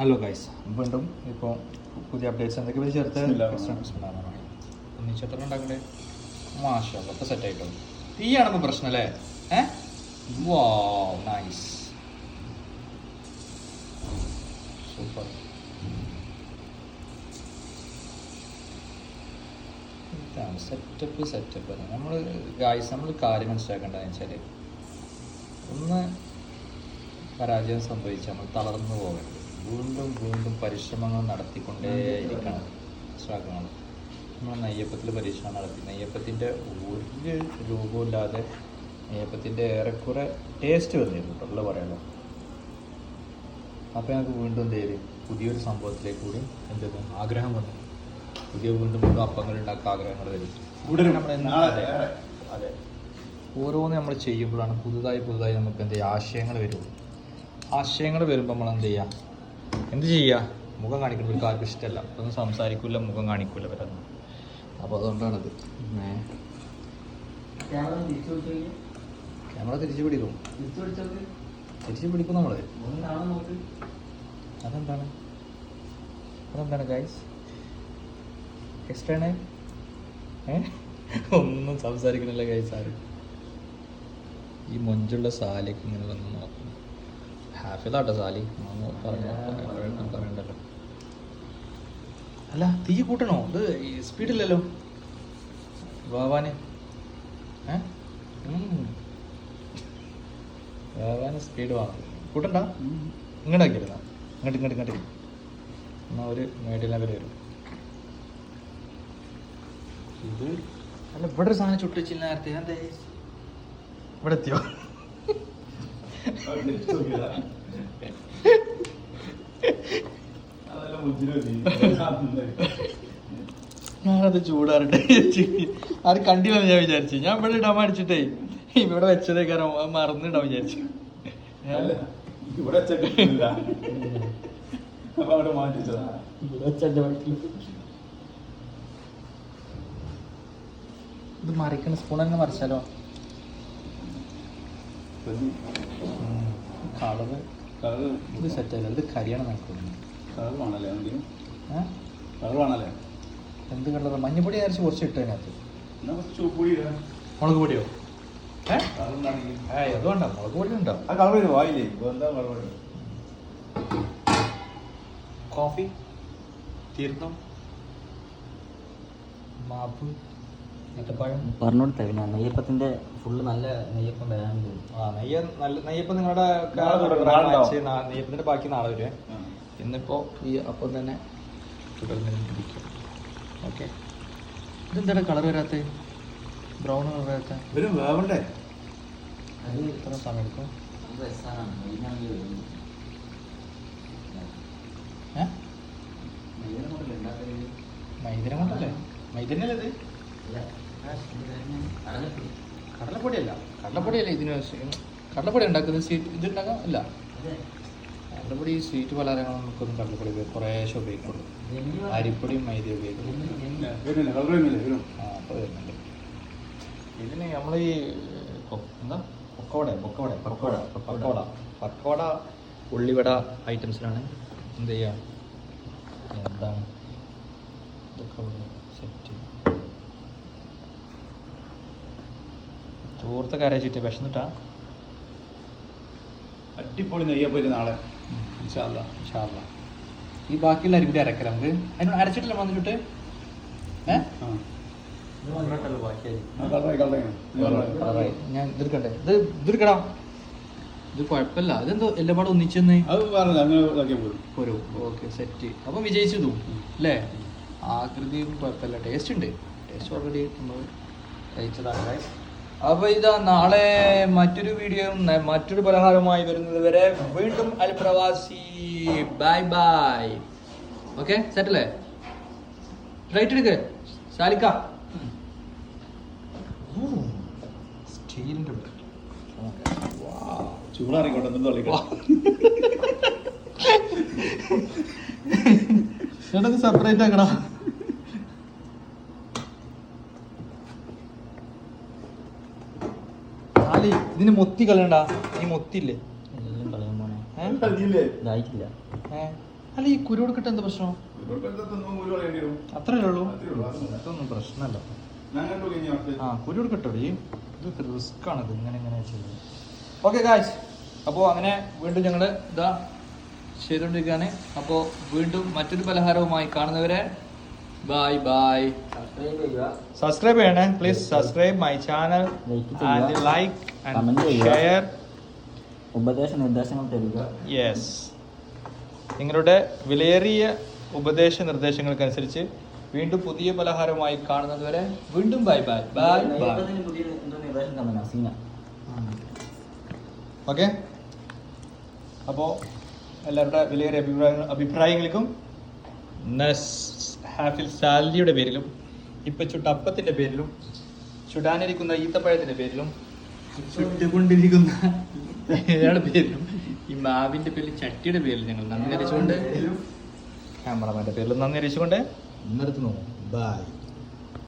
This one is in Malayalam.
ഹലോ ഗൈസ് വീണ്ടും ഇപ്പോൾ പുതിയ അപ്ഡേറ്റ്സ് എന്തൊക്കെ വെച്ച് ചേർത്ത്? ഒന്നിച്ചെത്ര ഉണ്ടാക്കണ്ടേ മാഷ ഒക്കെ സെറ്റ് ആയിട്ടോ ഈ ഇപ്പോൾ പ്രശ്നം അല്ലേ ഏ? വാ നൈസ് സൂപ്പർ ഇതാണ് സെറ്റപ്പ് സെറ്റപ്പ് നമ്മൾ ഗായ്സ് നമ്മൾ കാര്യം മനസ്സിലാക്കേണ്ടതെന്ന് വെച്ചാൽ ഒന്ന് പരാജയം സംഭവിച്ച് നമ്മൾ തളർന്നു പോകരുത്. വീണ്ടും വീണ്ടും പരിശ്രമങ്ങൾ നടത്തിക്കൊണ്ടേയിരിക്കണം മനസ്സിലാക്കണം. നമ്മൾ നെയ്യപ്പത്തിൽ പരീക്ഷണം നടത്തി. നെയ്യപ്പത്തിന്റെ ഒരു രൂപമില്ലാതെ നെയ്യപ്പത്തിന്റെ ഏറെക്കുറെ ടേസ്റ്റ് വന്നിരുന്നു കേട്ടോ പറയണോ? അപ്പോൾ ഞങ്ങൾക്ക് വീണ്ടും എന്ത് പുതിയൊരു സംഭവത്തിലേക്ക് കൂടി എന്ത്? ആഗ്രഹം വന്നു. പുതിയ വീണ്ടും വീണ്ടും അപ്പങ്ങൾ ഉണ്ടാക്കാൻ ആഗ്രഹങ്ങൾ വരും. കൂടുതൽ അതെ. അതെ. ഓരോന്ന് നമ്മൾ ചെയ്യുമ്പോഴാണ് പുതുതായി പുതുതായി നമുക്ക് എന്ത് ആശയങ്ങൾ വരുള്ളൂ. ആശയങ്ങൾ വരുമ്പോൾ നമ്മൾ എന്ത് ചെയ്യുക എന്ത് ചെയ്യുക മുഖം കാണിക്കുന്നത് ഒരു ആർക്കും ഇഷ്ടമല്ല ഒന്നും സംസാരിക്കില്ല മുഖം കാണിക്കില്ല വരുന്നത് അപ്പോൾ അതുകൊണ്ടാണത്. ക്യാമറ തിരിച്ചു പിടിക്കും. തിരിച്ചു പിടിക്കും നമ്മൾ അതെന്താണ്? അതെന്താണ് ഗൈസ് എക്സ്ട്രാണ് ഏ? ഒന്നും സംസാരിക്കണില്ല ഗൈസ് ആരും. ഈ മൊഞ്ചുള്ള സാലിക്ക് ഇങ്ങനെ വന്ന് നോക്കുന്നു. ഹാഫിലാട്ടോ സാലി പറയണ്ടല്ലോ അല്ല തീ കൂട്ടണോ? ഇത് സ്പീഡില്ലല്ലോ. വാവാന്. വാവാന് സ്പീഡ് വേണം. കൂട്ടണ്ട? ഇങ്ങോട്ടാക്കിയിരുന്ന? ഇങ്ങോട്ട് ഇങ്ങോട്ട് ഇങ്ങോട്ട്. എന്നാൽ ഒരു മേടിയില്ല വരെ വരും. ഇത്? അല്ല ഇവിടെ ഒരു സാധനം ചുട്ടിച്ചില്ല നേരത്തെ. എന്താ ഇവിടെ എത്തിയോ ഞാനത് ചൂടാറട്ടെ. അത് കണ്ടില്ലെന്ന് ഞാൻ വിചാരിച്ചു. ഞാൻ ഇവിടെ ഇടാൻ മടിച്ചിട്ടേ. ഇവിടെ വെച്ചതേ കാരണം അത് മറന്നിടാൻ വിചാരിച്ചു. ഇവിടെ അവിടെ മാറ്റിച്ചതാ ഇത് മറിക്കണ സ്പൂൺ തന്നെ മറിച്ചാലോ? കളറ് കളറ് ഇത് സെറ്റല്ല ഇത് കരിയാണ് നടക്കുന്നത് കളർ വേണല്ലേ കളർ വേണല്ലേ? എന്ത് കളർ മഞ്ഞപ്പൊടി അരച്ച് കുറച്ച് ഇട്ടു അതിനകത്ത് മുളക് പൊടിയോ? ഏഹ് കളർ ഉണ്ടാണെങ്കിൽ അത് വേണ്ട മുളക് പൊടി ഉണ്ടോ? ആ കളർ വരും വായില്ലേ? ഇപ്പൊ എന്താ കളർ വരും? കോഫി? തീർന്നു? മാപ്പ്? പറഞ്ഞുകൊടുത്ത പിന്നെ നെയ്യപ്പത്തിന്റെ ഫുള്ള് നല്ല നെയ്യപ്പം വരാൻ ആ നെയ്യ നല്ല നെയ്യപ്പം നിങ്ങളുടെ. നെയ്യപ്പത്തിന്റെ ബാക്കി നാളെ വരുവേ ഇന്നിപ്പോ ഈ അപ്പം തന്നെ തുടർന്നിരിക്കും ഓക്കെ. ഇതെന്താണ് കളർ വരാത്ത? ബ്രൗൺ കളർ വരാത്ത? വരും വേവണ്ടേ? അത് ഇത്ര സമയം എടുക്കും. മൈദന കൊണ്ടല്ലേ മൈദനല്ലേ ഇത്? കടലപ്പൊടിയല്ല. കടലപ്പൊടിയല്ല ഇതിന്. കടലപ്പൊടി ഉണ്ടാക്കുന്നത് സ്വീറ്റ് ഇത് ഉണ്ടാക്കാം അല്ല കടലപ്പൊടി സ്വീറ്റ് പലഹാരങ്ങളും നമുക്കൊന്നും കടലപ്പൊടി ഉപയോഗിക്കും കുറേശ്ശെ ഉപയോഗിക്കുള്ളൂ. അരിപ്പൊടിയും മൈദ ഉപയോഗിക്കും. വരുന്നില്ല കളർ വരുന്നില്ലേ വരും ആ അപ്പോൾ വരുന്നുണ്ട് ഇതിന് നമ്മൾ ഈ എന്താ? പൊക്കവട പൊക്കവട പക്കോട, പക്കോട പക്കോട ഉള്ളിവട ഐറ്റംസിലാണ് എന്ത് ചെയ്യുക? എന്താണ്? ഇതൊക്കെ സെറ്റ് ചോർത്ത കാര്യം ചുറ്റ വിഷന്നിട്ട അടിപൊളി നെയ്യപ്പോ നാളെ. ഇൻഷാല്ല ഈ ബാക്കിയുള്ള അരി കൂടി അരക്കല നമുക്ക്. അതിനോട് അരച്ചിട്ടില്ല വന്നിട്ട്. ഞാൻ ഇതെടുക്കട്ടെ ഇത് ഇതെടുക്കടാ ഇത് കുഴപ്പമില്ല. ഇതെന്തോ എല്ലാം പാടെ ഒന്നിച്ചെന്ന്. അത് പറഞ്ഞില്ല അങ്ങനെ ഇതാക്കിയാൽ പോരും. ഒരു ഓക്കെ സെറ്റ്. അപ്പം വിജയിച്ചതും അല്ലേ? ആകൃതിയും കുഴപ്പമില്ല. ടേസ്റ്റ് ഉണ്ട്. ടേസ്റ്റ് ഓൾറെഡി നമ്മൾ കഴിച്ചതാണ് guys. അപ്പൊ ഇതാ നാളെ മറ്റൊരു വീഡിയോ മറ്റൊരു പലഹാരവുമായി വരുന്നത് വരെ വീണ്ടും അൽ പ്രവാസി ബൈ ബൈ ഓക്കെ സെറ്റല്ലേ റൈറ്റ് എടുക്ക്. സാലിക്ക. സ്റ്റീലിന്റെ ചൂടാറിക്കോട്ടെ എന്തും തള്ളിക്കോ ചേട്ടാ സെപ്പറേറ്റ് ആക്കടാ. ഇതിന് മൊത്തി കളയണ്ട. ഈ മൊത്തില്ലേ? അല്ല ഈ കുരു കൊടുക്കട്ടെ എന്താ പ്രശ്നം? അത്രയല്ലേ ഉള്ളൂ. അത്രേ ഉള്ളൂ, അതൊന്നും പ്രശ്നമല്ല. ആ കുരു കൊടുക്കട്ടോ ഈ ഇത് റിസ്ക് ആണ്. ഇത് ഇങ്ങനെ ഇങ്ങനെ ചെയ്യുന്നത്. ഓക്കെ ഗായ്സ് അപ്പോൾ അങ്ങനെ വീണ്ടും ഞങ്ങൾ ഇതാ ചെയ്തുകൊണ്ടിരിക്കുകയാണ് അപ്പോൾ വീണ്ടും മറ്റൊരു പലഹാരവുമായി കാണുന്നവരെ ബൈ ബൈ സബ്സ്ക്രൈബ് ചെയ്യണേ please subscribe my channel. And like and share ഉപദേശ നിർദ്ദേശങ്ങൾ തരിക. യെസ് നിങ്ങളുടെ വിലയേറിയ ഉപദേശ നിർദ്ദേശങ്ങൾക്കനുസരിച്ച് വീണ്ടും പുതിയ പലഹാരമായി കാണുന്നത് വരെ വീണ്ടും bye bye bye bye okay അപ്പോൾ എല്ലാവരുടെ വിലയേറിയ അഭിപ്രായങ്ങൾ അഭിപ്രായങ്ങൾക്കും നസ് ഹാഫിൽ സാലിയുടെ പേരിലും ഇപ്പം ചുട്ടപ്പത്തിന്റെ പേരിലും ചുടാനിരിക്കുന്ന ഈത്തപ്പഴത്തിന്റെ പേരിലും ചുട്ടുകൊണ്ടിരിക്കുന്ന ഇയാളുടെ പേരിലും ഈ മാവിന്റെ പേരിൽ ചട്ടിയുടെ പേരിൽ ഞങ്ങൾ നന്ദി അറിയിച്ചുകൊണ്ട് ക്യാമറമാന്റെ പേരിൽ നന്ദി അറിയിച്ചുകൊണ്ട് നിർത്തുന്നു ബൈ